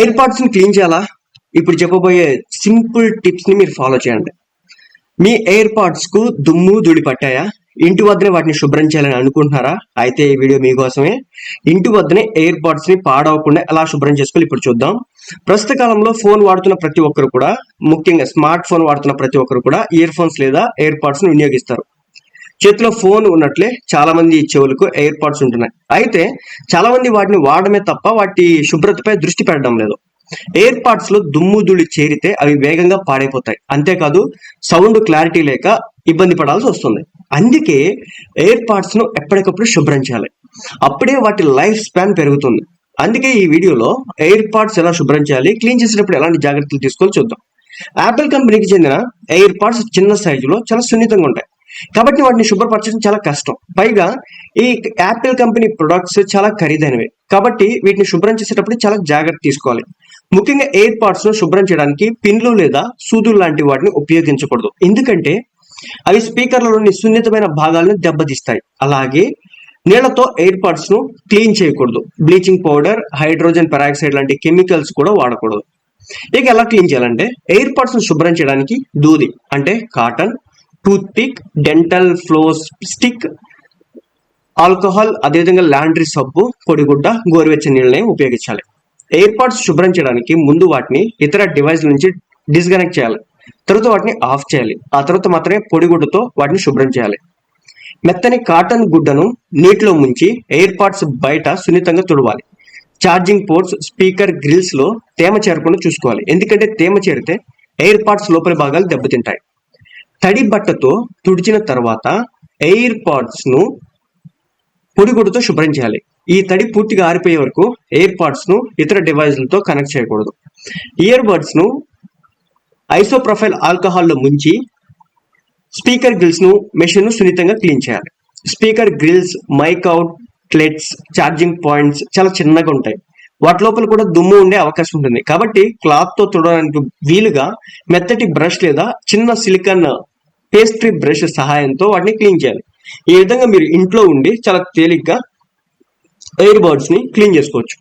Air పార్ట్స్ని clean చేయాలా? ఇప్పుడు చెప్పబోయే సింపుల్ టిప్స్ని మీరు ఫాలో చేయండి. మీ ఎయిర్ పార్ట్స్కు దుమ్ము ధూళి పట్టాయా? ఇంటి వద్దనే వాటిని శుభ్రం చేయాలని అనుకుంటున్నారా? అయితే ఈ వీడియో మీకోసమే. ఇంటి వద్దనే ఎయిర్ పాడ్స్ని పాడవకుండా ఎలా శుభ్రం చేసుకోవాలి ఇప్పుడు చూద్దాం. ప్రస్తుత కాలంలో ఫోన్ వాడుతున్న ప్రతి ఒక్కరు కూడా ముఖ్యంగా స్మార్ట్ ఫోన్ వాడుతున్న ప్రతి ఒక్కరు కూడా ఇయర్ ఫోన్స్ లేదా ఎయిర్ పాడ్స్ని వినియోగిస్తారు. చేతిలో ఫోన్ ఉన్నట్లే చాలా మంది చెవులకు ఎయిర్ పాడ్స్ ఉంటున్నాయి. అయితే చాలా మంది వాటిని వాడమే తప్ప వాటి శుభ్రతపై దృష్టి పెట్టడం లేదు. ఎయిర్ పాడ్స్లో దుమ్ము ధూళి చేరితే అవి వేగంగా పాడైపోతాయి. అంతేకాదు సౌండ్ క్లారిటీ లేక ఇబ్బంది పడాల్సి వస్తుంది. అందుకే ఎయిర్ పాడ్స్ను ఎప్పటికప్పుడు శుభ్రం చేయాలి. అప్పుడే వాటి లైఫ్ స్పాన్ పెరుగుతుంది. అందుకే ఈ వీడియోలో ఎయిర్ పాడ్స్ ఎలా శుభ్రం చేయాలి క్లీన్ చేసేటప్పుడు ఎలాంటి జాగ్రత్తలు తీసుకోవాలి చూద్దాం. యాపిల్ కంపెనీకి చెందిన ఎయిర్ పాడ్స్ చిన్న సైజులో చాలా సున్నితంగా ఉంటాయి. కాబట్టి వాటిని శుభ్రపరచడం చాలా కష్టం. పైగా ఈ యాపిల్ కంపెనీ ప్రొడక్ట్స్ చాలా ఖరీదైనవి. కాబట్టి వీటిని శుభ్రం చేసేటప్పుడు చాలా జాగ్రత్త తీసుకోవాలి. ముఖ్యంగా ఎయిర్ పార్ట్స్ను శుభ్రం చేయడానికి పిన్లు లేదా సూదులు లాంటి వాటిని ఉపయోగించకూడదు. ఎందుకంటే అవి స్పీకర్లలోని సున్నితమైన భాగాలను దెబ్బతీస్తాయి. అలాగే నీళ్ళతో ఎయిర్ పాడ్స్ను క్లీన్ చేయకూడదు. బ్లీచింగ్ పౌడర్ హైడ్రోజన్ పెరాక్సైడ్ లాంటి కెమికల్స్ కూడా వాడకూడదు. ఇక ఎలా క్లీన్ చేయాలంటే ఎయిర్ పార్ట్స్ను శుభ్రం చేయడానికి దూది అంటే cotton toothpick dental floss stick alcohol అదేవిధంగా లాండ్రీ సబ్బు పొడిగుడ్డ గోరువెచ్చని నీళ్ళని ఉపయోగించాలి. ఎయిర్ పాడ్స్ శుభ్రం చేయడానికి ముందు వాటిని ఇతర డివైస్ నుంచి డిస్కనెక్ట్ చేయాలి. తర్వాత వాటిని ఆఫ్ చేయాలి. ఆ తర్వాత మాత్రమే పొడిగుడ్డతో వాటిని శుభ్రం చేయాలి. మెత్తని కాటన్ గుడ్డను నీటిలో ముంచి ఎయిర్ పాడ్స్ బయట సున్నితంగా తుడవాలి. ఛార్జింగ్ పోర్ట్స్ స్పీకర్ గ్రిల్స్లో తేమ చేరకుండా చూసుకోవాలి. ఎందుకంటే తేమ చేరితే ఎయిర్ పాడ్స్ లోపలి భాగాలు దెబ్బతింటాయి. తడి బట్టతో తుడిచిన తర్వాత ఎయిర్ పాడ్స్ను శుభ్రం చేయాలి. ఈ తడి పూర్తిగా ఆరిపోయే వరకు ఎయిర్ పాడ్స్ను ఇతర డివైజ్లతో కనెక్ట్ చేయకూడదు. ఇయర్ బడ్స్ను ఐసోప్రొఫైల్ ఆల్కహాల్లో ముంచి స్పీకర్ గ్రిల్స్ను మెషిన్ను సున్నితంగా క్లీన్ చేయాలి. Speaker grills mic outlets charging points చాలా చిన్నగా ఉంటాయి. వాటి లోపల కూడా దుమ్ము ఉండే అవకాశం ఉంటుంది. కాబట్టి క్లాత్తో తుడవడానికి తుడడానికి వీలుగా మెత్తటి బ్రష్ లేదా చిన్న సిలికాన్ పేస్ట్రీ బ్రష్ సహాయంతో వాటిని క్లీన్ చేయాలి. ఈ విధంగా మీరు ఇంట్లో ఉండి చాలా తేలిగ్గా ఎయిర్ బర్డ్స్ని క్లీన్ చేసుకోవచ్చు.